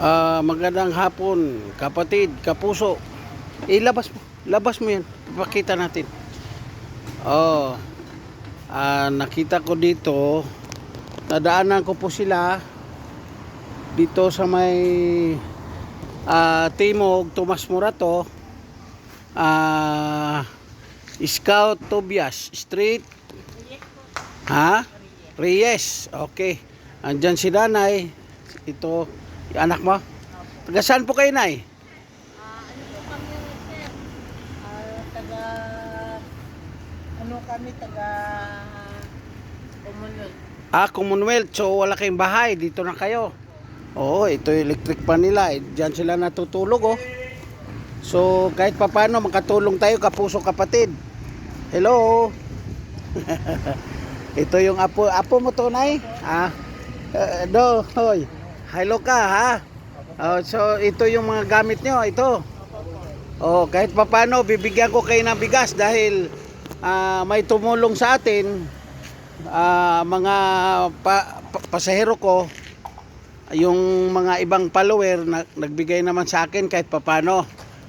Ah, magandang hapon, kapatid, kapuso. Ilabas mo, labas mo yan. Ipakita natin. Oh, ah, nakita ko dito, nadaanan ko po sila dito sa may ah, Timog, Tomas Morato, ah, Scout Tobias Street, ha? Reyes, okay. Andyan si Danay, ito, yung anak mo. Taga saan po kayo, Nay? Ah, ano po kami, sir? Ah, taga... Ano kami, taga... Commonwealth. Ah, Commonwealth. So, wala kayong bahay. Dito na kayo. Oo, ito yung electric pan nila. Eh, Diyan sila natutulog, oh. So, kahit papano, makatulong tayo, kapuso kapatid. Hello. ito yung apo. Apo mo to, Nay? Ah, uh, do, hoy. Hello ka, ha? Oh, so, ito yung mga gamit nyo. Ito. Oh, kahit papano, bibigyan ko kayo ng bigas dahil ah, may tumulong sa atin ah, mga pa, pa- pasahero ko yung mga ibang follower na, nagbigay naman sa akin kahit papano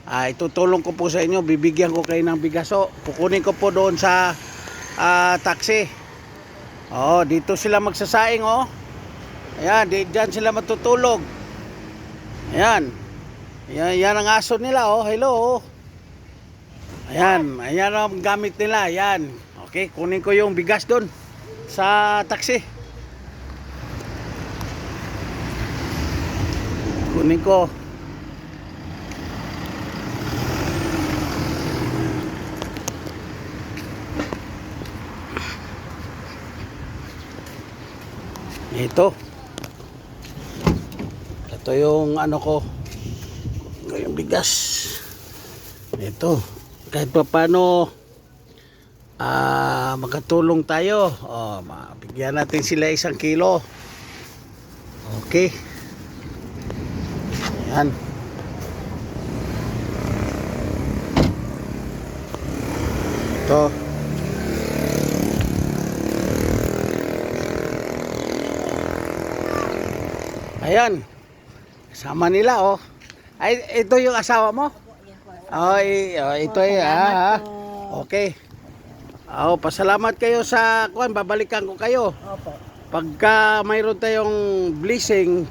ah, itutulong ko po sa inyo bibigyan ko kayo ng bigaso kukunin ko po doon sa ah, taxi oh dito sila magsasaing oh ayan di, dyan sila matutulog ayan yan, yan ang aso nila oh hello ayan ayan ang gamit nila ayan okay kunin ko yung bigas doon sa taxi. Kunin ko. Ito. Ito yung ano ko. Yung bigas. Ito. Kahit pa paano ah makatulong tayo. Oh, mabigyan natin sila isang kilo. Okay. Ayan. Ito. Ayan. Kasama nila oh. Ay, ito yung asawa mo? Oh, oh, ito eh. Ah, ah. Okay. Oh, pasalamat kayo sa kuan, babalikan ko kayo. Opo. Pagka mayroon tayong blessing,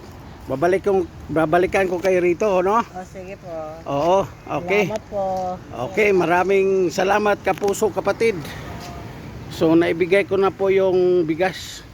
babalik kong babalikan ko kayo rito, no? O, sige po. Oo, okay. Salamat po. Okay, maraming salamat kapuso kapatid. So naibigay ko na po yung bigas.